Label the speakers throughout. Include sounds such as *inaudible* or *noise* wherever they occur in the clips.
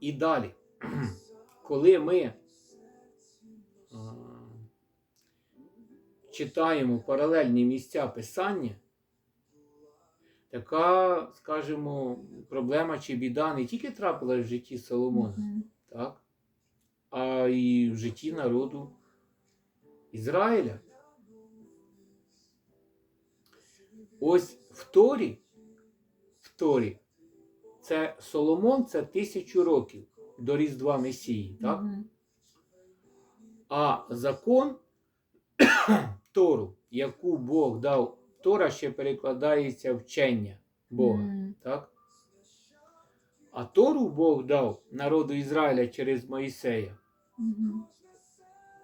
Speaker 1: І далі, коли ми читаємо паралельні місця писання, така, скажімо, проблема чи біда не тільки трапилась в житті Соломона,
Speaker 2: Мгм.
Speaker 1: так? а й в житті народу Ізраїля. Ось в Торі, в Торі, це Соломон це тисячу років до Різдва Месії, так?
Speaker 2: Мгм.
Speaker 1: А закон *coughs* Тору, яку Бог дав, Тора ще перекладається вчення Бога.
Speaker 2: Мгм.
Speaker 1: Так? А Тору Бог дав народу Ізраїля через Моїсея
Speaker 2: Мгм.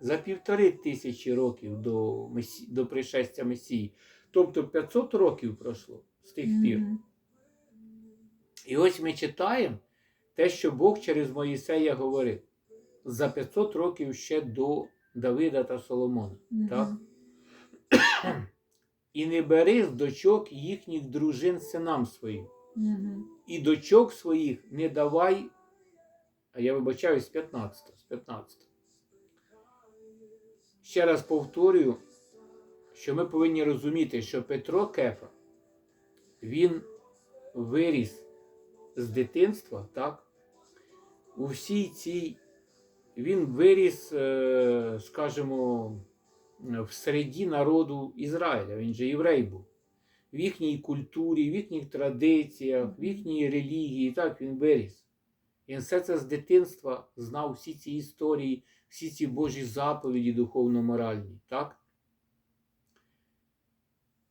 Speaker 1: за півтори тисячі років до, Месі... до пришестя Месії. Тобто 500 років пройшло з тих пір. І ось ми читаємо те, що Бог через Моїсея говорив за 500 років ще до Давида та Соломона.
Speaker 2: Мгм.
Speaker 1: Так? І не бери з дочок їхніх дружин синам своїм.
Speaker 2: Мгм.
Speaker 1: і дочок своїх не давай, а я вибачаю з 15, з 15. Ще раз повторюю, що ми повинні розуміти, що Петро Кефа, він виріс з дитинства, так? У всій цій, він виріс, е, скажімо, в середі народу Ізраїля, він же єврей був в їхній культурі, в їхніх традиціях, в їхній релігії. Так він виріс. Він все це з дитинства знав всі ці історії, всі ці Божі заповіді духовно-моральні. Так?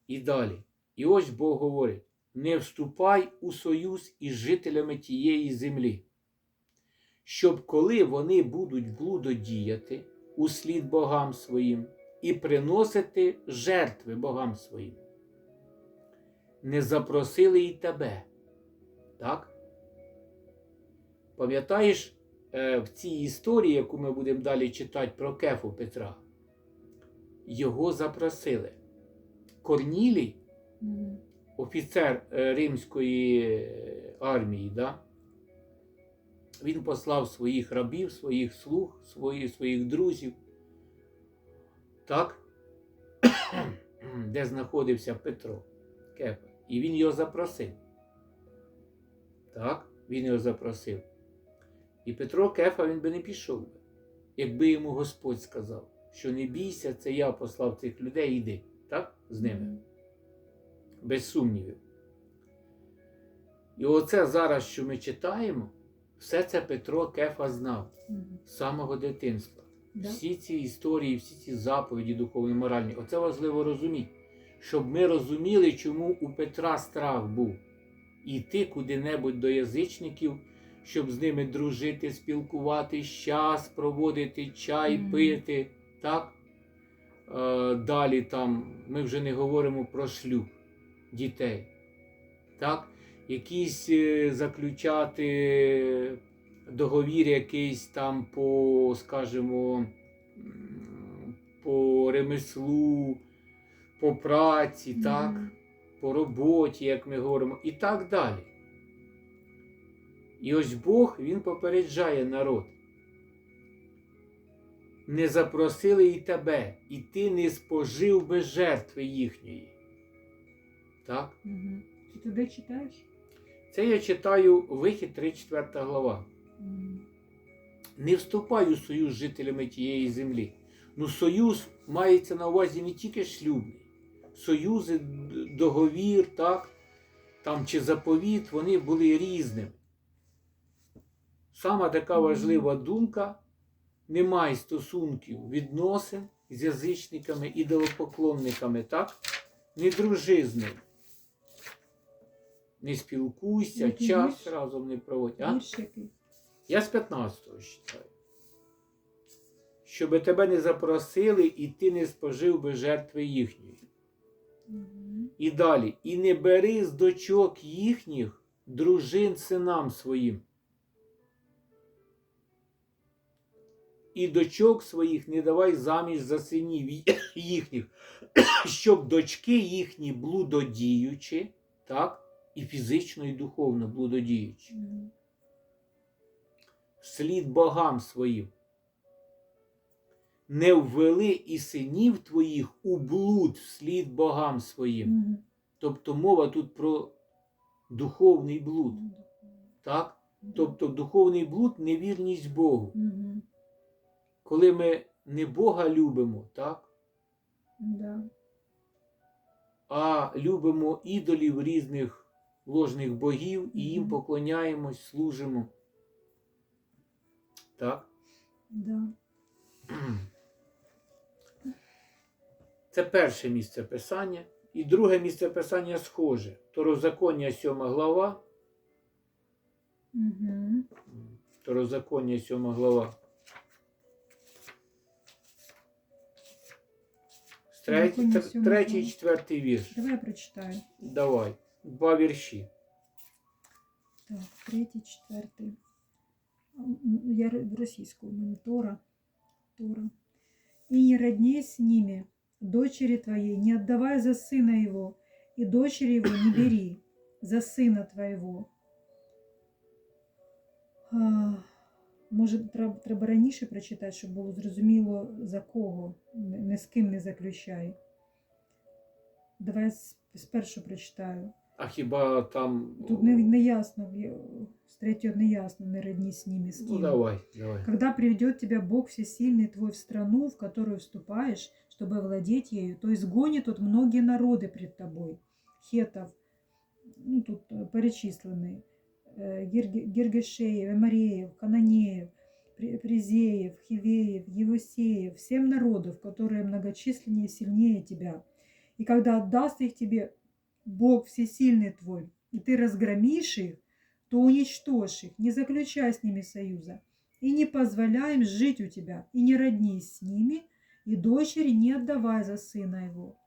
Speaker 1: І далі. І ось Бог говорить: не вступай у союз із жителями тієї землі, щоб коли вони будуть блудодіяти у слід богам своїм і приносити жертви богам своїм не запросили і тебе. Так? Пам'ятаєш е, в цій історії, яку ми будемо далі читати про Кефу Петра, його запросили. Корнілій. Офіцер е, римської е, армії, да? він послав своїх рабів, своїх слуг, свої, своїх друзів, так? де знаходився Петро Кефа. І він його запросив. Так, він його запросив. І Петро Кефа він би не пішов би, якби йому Господь сказав, що не бійся, це я послав цих людей, йди, так? З ними. Без сумнівів. І оце зараз, що ми читаємо, все це Петро Кефа знав з самого дитинства.
Speaker 2: Да?
Speaker 1: Всі ці історії, всі ці заповіді духовно-моральні, оце важливо розуміти, щоб ми розуміли, чому у Петра страх був йти куди-небудь до язичників, щоб з ними дружити, спілкуватись, час проводити, чай
Speaker 2: Мгм.
Speaker 1: пити. Так? Е, далі там ми вже не говоримо про шлюб дітей. Так? Якісь е, заключати договір якийсь там по, скажімо, по ремеслу, по праці, так? По роботі, як ми говоримо, і так далі. І ось Бог Він попереджає народ. Не запросили і тебе, і ти не спожив би жертви їхньої. Так?
Speaker 2: Мгм. Ти туди читаєш?
Speaker 1: Це я читаю вихід 34 глава.
Speaker 2: Мгм.
Speaker 1: Не вступай у союз з жителями тієї землі. Ну, союз мається на увазі не тільки шлюбний. Союзи, договір, так, там, чи заповіт, вони були різними. Сама така важлива думка: немає стосунків, відносин з язичниками, ідолопоклонниками, так? Не дружи з ними. Не спілкуйся,
Speaker 2: Який
Speaker 1: час
Speaker 2: вірш?
Speaker 1: разом не проводь. А?
Speaker 2: Вірш який?
Speaker 1: Я з 15-го читаю. Щоби тебе не запросили, і ти не спожив би жертви їхньої. І далі. І не бери з дочок їхніх дружин синам своїм. І дочок своїх не давай заміж за синів їхніх, *coughs* щоб дочки їхні блудодіючи, так, і фізично, і духовно блудодіючи.
Speaker 2: Мгм.
Speaker 1: вслід богам своїм. Не ввели і синів твоїх у блуд вслід богам своїм. Тобто мова тут про духовний блуд. Так? Тобто духовний блуд невірність Богу. Коли ми не Бога любимо, так?
Speaker 2: Да.
Speaker 1: а любимо ідолів різних ложних богів і їм поклоняємось, служимо. Так?
Speaker 2: Да.
Speaker 1: Це перше місце писання. І друге місце писання схоже. Второзаконня 7 глава.
Speaker 2: Мгм.
Speaker 1: Второзаконня 7 глава. Третій, третій,
Speaker 2: глава.
Speaker 1: четвертий вірш.
Speaker 2: Давай я прочитаю.
Speaker 1: Давай. Два вірші.
Speaker 2: Так, третій, четвертий. Я р- в російську, мене Тора. Тора. И не родней с ними, дочери твоей, не отдавай за сына его, и дочери его не бери за сына твоего. А, може, треба, раніше прочитати, щоб було зрозуміло за кого, не з ким не заключай. Давай спершу прочитаю.
Speaker 1: А хіба там.
Speaker 2: Тут не, не ясно, є- з третього не ясно, не родні з ними, з
Speaker 1: Ну
Speaker 2: ким.
Speaker 1: давай, давай.
Speaker 2: Когда приведет тебя Бог Всесильный твой в страну, в которую вступаешь, чтобы владеть ею, то изгонит тут многие народы пред тобой. Хетов, ну тут э, перечисленные, э, Гирге- Гиргешеев, Эмареев, Кананеев, При- Призеев, Хивеев, Евусеев, всем народов, которые многочисленнее и сильнее тебя. И когда отдаст их тебе Бог Всесильный твой, и ты разгромишь их, то уничтожь их, не заключай с ними союза, и не позволяй им жить у тебя, и не роднись с ними, и дочери не отдавай за сына его.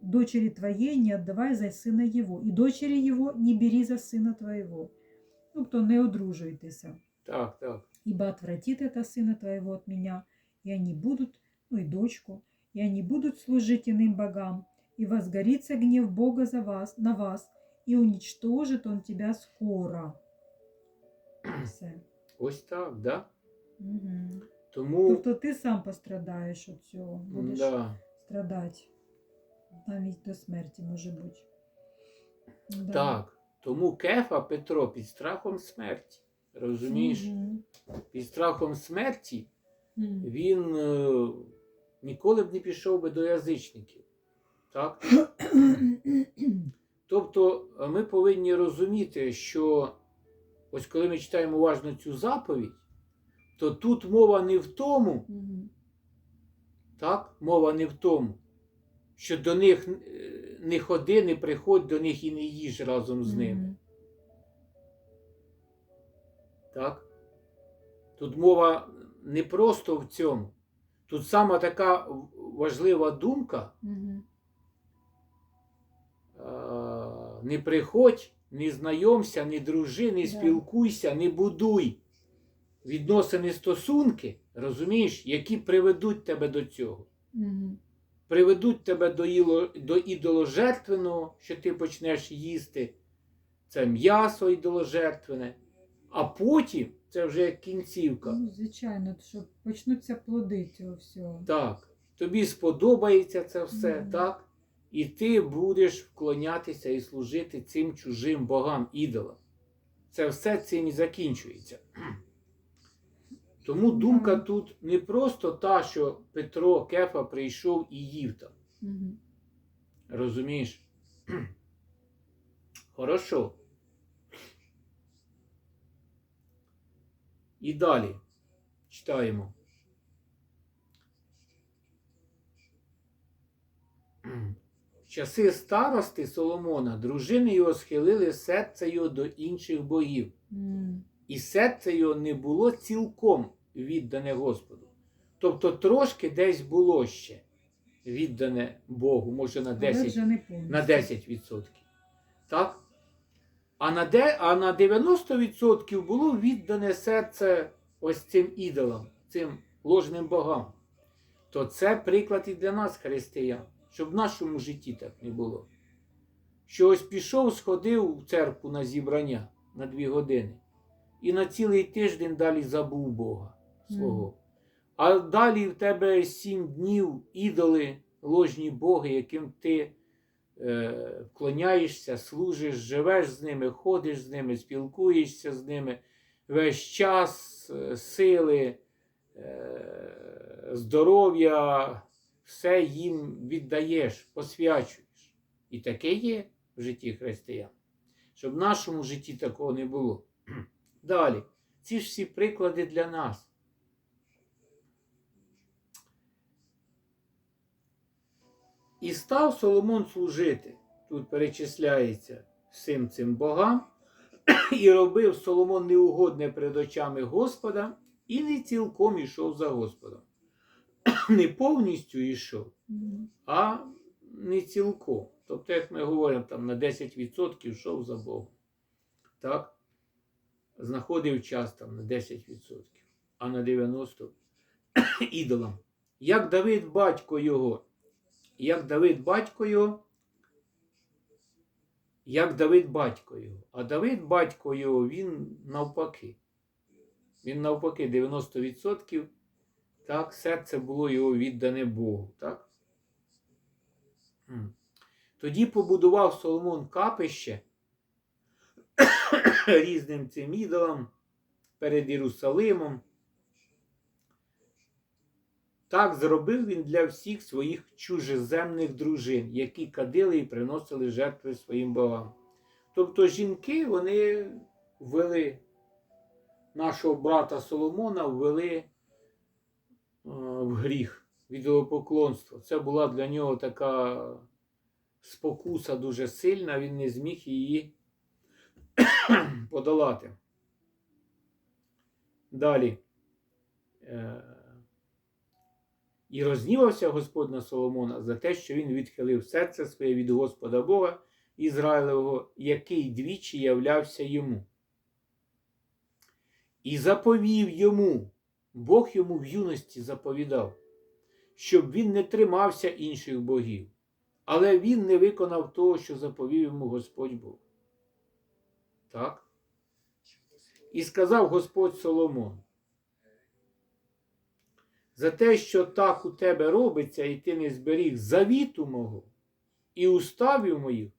Speaker 2: Дочери твоей не отдавай за сына его, і дочері його не бери за сина твоего. Тобто не одружуйтеся.
Speaker 1: Так, так.
Speaker 2: Ибо отвратит это сына твоего от меня, и они будут, ну и дочку, и они будут служить иным богам, и возгорится гнев Бога за вас, на вас, и уничтожит он тебя скоро. Все.
Speaker 1: Ось так, да?
Speaker 2: Угу.
Speaker 1: Тому.
Speaker 2: Тобто ти сам пострадаєш від цього, будеш
Speaker 1: Да.
Speaker 2: страдати. Навіть до смерті може бути. Да.
Speaker 1: Так. Тому Кефа Петро під страхом смерті. Розумієш?
Speaker 2: Мгм.
Speaker 1: Під страхом смерті
Speaker 2: Мгм.
Speaker 1: він е, ніколи б не пішов би до язичників. Так? *clears throat* Тобто е, ми повинні розуміти, що ось коли ми читаємо уважно цю заповідь, то тут мова не в тому, так? Мова не в тому, що до них е, не ходи, не приходь до них і не їж разом з ними. Так? Тут мова не просто в цьому. Тут сама така важлива думка: не приходь, не знайомся, не дружи, не спілкуйся, не будуй відносини стосунки, розумієш, які приведуть тебе до цього. Приведуть тебе до, іло, до ідоложертвеного, що ти почнеш їсти. Це м'ясо ідоложертвене. А потім це вже як кінцівка.
Speaker 2: Ну, звичайно, що почнуться плоди цього всього.
Speaker 1: Так, тобі сподобається це все,
Speaker 2: Мгм.
Speaker 1: так? І ти будеш вклонятися і служити цим чужим богам, ідолам. Це все цим і закінчується. Тому думка тут не просто та, що Петро Кефа прийшов і їв там. Розумієш? Хорошо. І далі читаємо. Часи старости Соломона дружини його схилили серце його до інших богів,
Speaker 2: М.
Speaker 1: і серце його не було цілком віддане Господу. Тобто трошки десь було ще віддане Богу, може на 10
Speaker 2: вже не повністю.
Speaker 1: на 10%. Так? А на, де, а на 90% було віддане серце ось цим ідолам, цим ложним богам. То це приклад і для нас, християн, щоб в нашому житті так не було. Що ось пішов, сходив в церкву на зібрання на дві години. і на цілий тиждень далі забув Бога свого. А далі в тебе сім днів ідоли, ложні боги, яким ти е, вклоняєшся, служиш, живеш з ними, ходиш з ними, спілкуєшся з ними весь час, е, сили, е, здоров'я, все їм віддаєш, посвячуєш. І таке є в житті християн. Щоб в нашому житті такого не було. *clears throat* Далі, ці ж всі приклади для нас. І став Соломон служити. Тут перечисляється всім цим богам, *clears throat* і робив Соломон неугодне перед очами Господа, і не цілком ішов за Господом. *coughs* Не повністю йшов, а не цілком. Тобто, як ми говоримо, там на 10% йшов за Богом. Так? Знаходив час там на 10%, а на 90% *coughs* ідолам. Як Давид батько його, як Давид батько його, як Давид батько його. А Давид батько його, він навпаки. Він навпаки 90%. Так, серце було його віддане Богу. Так? Тоді побудував Соломон капище *coughs* різним цим ідолам перед Єрусалимом. Так зробив він для всіх своїх чужеземних дружин, які кадили і приносили жертви своїм богам. Тобто жінки вони ввели нашого брата Соломона ввели в гріх відеопоклонство. Це була для нього така спокуса дуже сильна, він не зміг її подолати. Далі. Е, І рознівався Господь на Соломона за те, що він відхилив серце своє від Господа Бога Ізраїлевого, який двічі являвся йому. І заповів йому, Бог йому в юності заповідав, щоб він не тримався інших богів, але він не виконав того, що заповів йому Господь Бог. Так? І сказав Господь Соломон, за те, що так у тебе робиться, і ти не зберіг завіту мого і уставів моїх,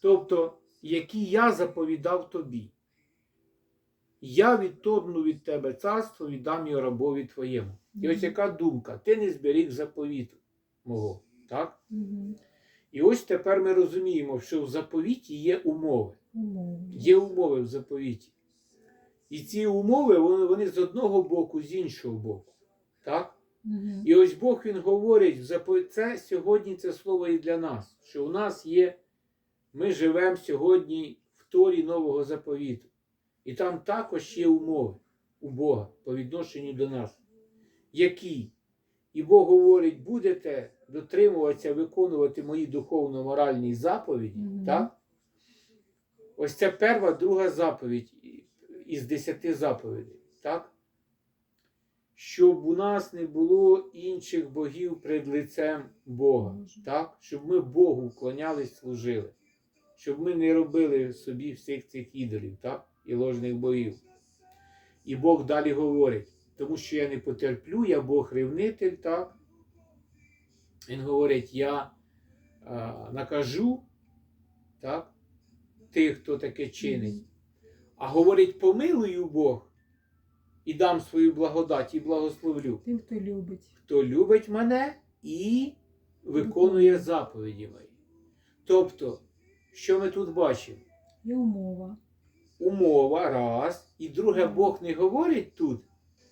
Speaker 1: тобто, які я заповідав тобі. Я відторгну від тебе царство, віддам його рабові твоєму. І ось яка думка, ти не зберіг заповіту мого. Так? І ось тепер ми розуміємо, що в заповіті є умови. Є умови в заповіті. І ці умови вони, вони з одного боку, з іншого боку. Так? І ось Бог він говорить, це сьогодні це слово і для нас, що у нас є, ми живемо сьогодні в Торі нового заповіту. І там також є умови у Бога по відношенню до нас. Які? І Бог говорить, будете дотримуватися, виконувати мої духовно-моральні заповіді.
Speaker 2: Мгм.
Speaker 1: Так? Ось це перша, друга заповідь із десяти заповідей. Так? Щоб у нас не було інших богів перед лицем Бога. Так? Щоб ми Богу вклонялись, служили. Щоб ми не робили собі всіх цих ідолів так? І ложних богів. І Бог далі говорить, тому що я не потерплю, я Бог ревнитель, так? Він говорить, я а, накажу так? тих, хто таке чинить. А говорить, помилую Бог і дам свою благодать і благословлю.
Speaker 2: Тим, хто любить.
Speaker 1: Хто любить мене і виконує заповіді мої. Тобто, що ми тут бачимо?
Speaker 2: Є умова.
Speaker 1: Умова раз, і друге, Бог не говорить тут,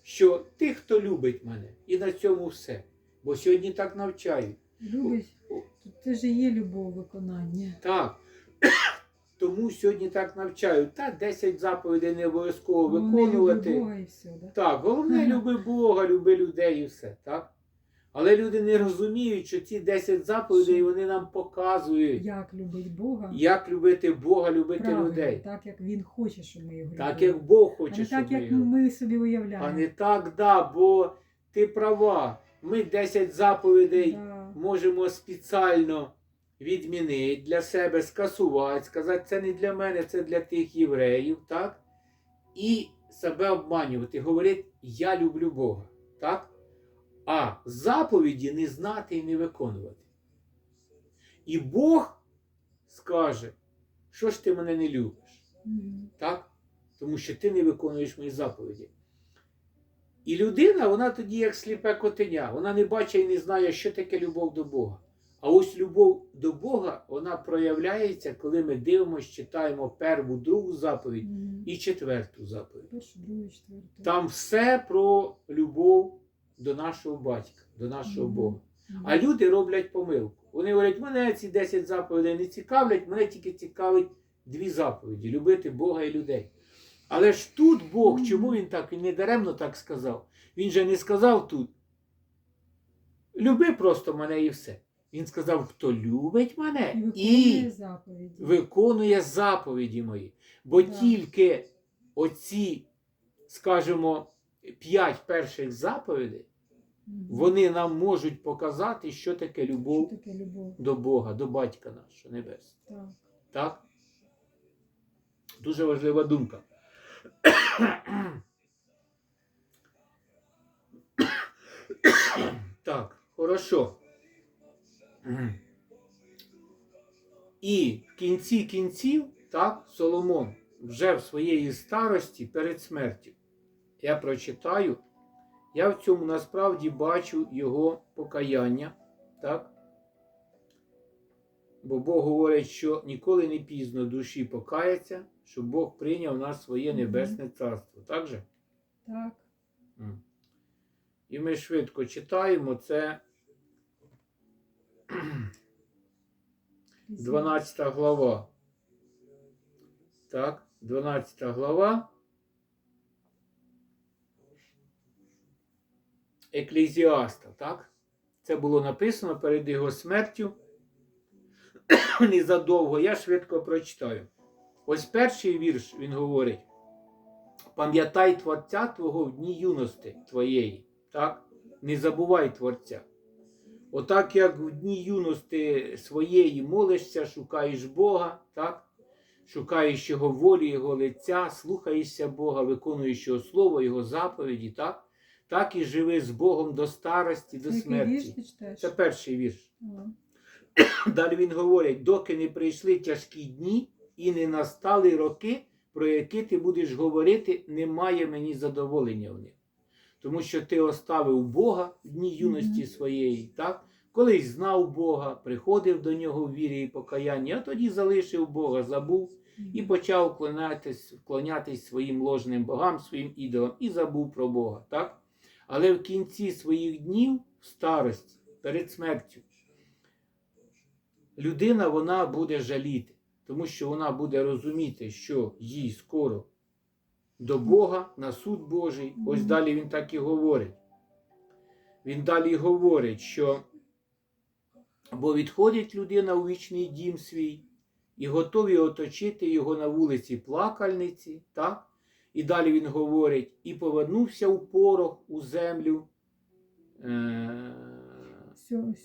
Speaker 1: що ти, хто любить мене, і на цьому все. Бо сьогодні так навчають.
Speaker 2: Любить. Тут це ж і є любов виконання.
Speaker 1: Так. *coughs* Тому сьогодні так навчають. Та 10 заповідей не обов'язково
Speaker 2: Головне,
Speaker 1: виконувати.
Speaker 2: люби Бога і все, да?
Speaker 1: Так, головне люби Бога, люби людей і все, так? Але люди не розуміють, що ці 10 заповідей вони нам показують,
Speaker 2: Як любить Бога,
Speaker 1: як любити Бога, любити
Speaker 2: правильно,
Speaker 1: людей.
Speaker 2: так як Він хоче, щоб ми його
Speaker 1: Так
Speaker 2: любили.
Speaker 1: як Бог
Speaker 2: а не
Speaker 1: щоб
Speaker 2: так,
Speaker 1: ми
Speaker 2: як
Speaker 1: його.
Speaker 2: ми собі
Speaker 1: А не так, да, бо ти права. Ми 10 заповідей
Speaker 2: Да.
Speaker 1: можемо спеціально відмінити для себе, скасувати, сказати, це не для мене, це для тих євреїв, так? І себе обманювати, говорити я люблю Бога, так? А заповіді не знати і не виконувати. І Бог скаже, що ж ти мене не любиш, так? Тому що ти не виконуєш мої заповіді. І людина, вона тоді як сліпе котеня, вона не бачить і не знає, що таке любов до Бога. А ось любов до Бога, вона проявляється, коли ми дивимося, читаємо перву, другу заповідь
Speaker 2: Мгм.
Speaker 1: і четверту заповідь.
Speaker 2: Першу, другу, четверту.
Speaker 1: Там все про любов до нашого батька, до нашого Бога. А люди роблять помилку. Вони говорять, мене ці 10 заповідей не цікавлять, мене тільки цікавить дві заповіді любити Бога і людей. Але ж тут Бог, чому він так, він не даремно так сказав? Він же не сказав тут. Люби просто мене і все. Він сказав, хто любить мене
Speaker 2: І
Speaker 1: і
Speaker 2: виконує заповіді.
Speaker 1: виконує заповіді мої. Бо тільки оці, скажімо, п'ять перших заповідей. Вони нам можуть показати, що таке
Speaker 2: Що
Speaker 1: любов
Speaker 2: таке любов?
Speaker 1: до Бога, до батька нашого небесного.
Speaker 2: Так.
Speaker 1: Так? Дуже важлива думка. Так, хорошо. І в кінці кінців, так, Соломон вже в своєї старості перед смертю. Я прочитаю, я в цьому насправді бачу його покаяння, так? Бо Бог говорить, що ніколи не пізно душі покаяться, щоб Бог прийняв нас своє небесне царство. Так же?
Speaker 2: Так.
Speaker 1: І ми швидко читаємо це 12 глава. Так, 12 глава. Еклезіаста, так? Це було написано перед його смертю. Незадовго. Я швидко прочитаю. Ось перший вірш він говорить: пам'ятай Творця Твого в дні юності твоєї, так? Не забувай Творця. Отак, як в дні юності своєї молишся, шукаєш Бога, так? шукаєш Його волі, Його лиця, слухаєшся Бога, виконуєш Його Слово, Його заповіді, так? Так і живи з Богом до старості, до
Speaker 2: Який вірш
Speaker 1: смерті.
Speaker 2: читаєш?
Speaker 1: Це перший вірш.
Speaker 2: О, *clears throat*
Speaker 1: Далі він говорить, доки не прийшли тяжкі дні і не настали роки, про які ти будеш говорити, немає мені задоволення в них. Тому що ти оставив Бога в дні юності
Speaker 2: Мгм.
Speaker 1: своєї, так? Колись знав Бога, приходив до нього в вірі і покаянні, а тоді залишив Бога, забув і почав вклонятись, вклонятись своїм ложним богам, своїм ідолам, і забув про Бога. так? Але в кінці своїх днів, в старості, перед смертю, людина вона буде жаліти, тому що вона буде розуміти, що їй скоро до Бога на суд Божий. Ось далі він так і говорить. Він далі говорить, що бо відходить людина у вічний дім свій і готові оточити його на вулиці плакальниці, так? І далі він говорить: і повернувся у порох, у землю. Е-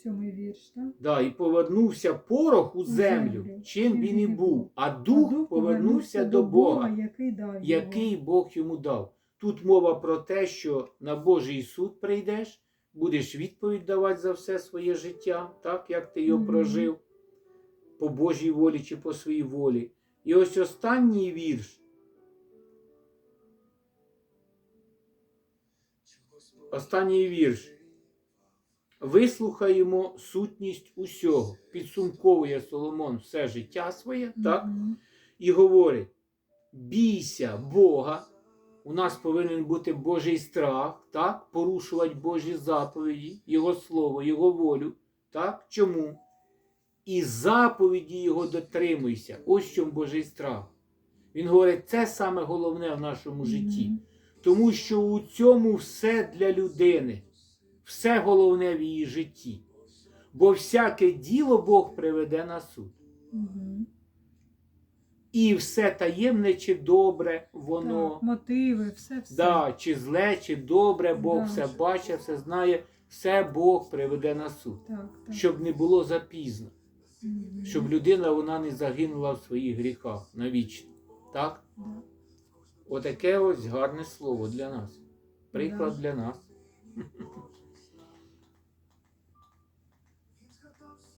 Speaker 2: Сьомий вірш, так?
Speaker 1: Да, і повернувся порох у землю,
Speaker 2: землю,
Speaker 1: чим він і був, а дух повернувся до Бога,
Speaker 2: який дав
Speaker 1: який Бог йому дав. Тут мова про те, що на Божий суд прийдеш, будеш відповідь давати за все своє життя, так як ти його прожив, по Божій волі чи по своїй волі. І ось останній вірш. Останній вірш. Вислухаємо сутність усього. Підсумковує Соломон все життя своє, так? І говорить: бійся Бога. У нас повинен бути Божий страх, так? порушувати Божі заповіді, Його слово, Його волю. Так? Чому? І заповіді Його дотримуйся. Ось чому Божий страх. Він говорить, це саме головне в нашому житті. Тому що у цьому все для людини, все головне в її житті. Бо всяке діло Бог приведе на суд. І все таємне чи добре воно,
Speaker 2: Так, мотиви, все все.
Speaker 1: да, чи зле, чи добре, Бог
Speaker 2: Да.
Speaker 1: все бачить, все знає, все Бог приведе на суд.
Speaker 2: Так, так.
Speaker 1: Щоб не було запізно, щоб людина вона не загинула в своїх гріхах навічно. Так?
Speaker 2: Да.
Speaker 1: Отаке ось гарне слово для нас. Приклад для нас.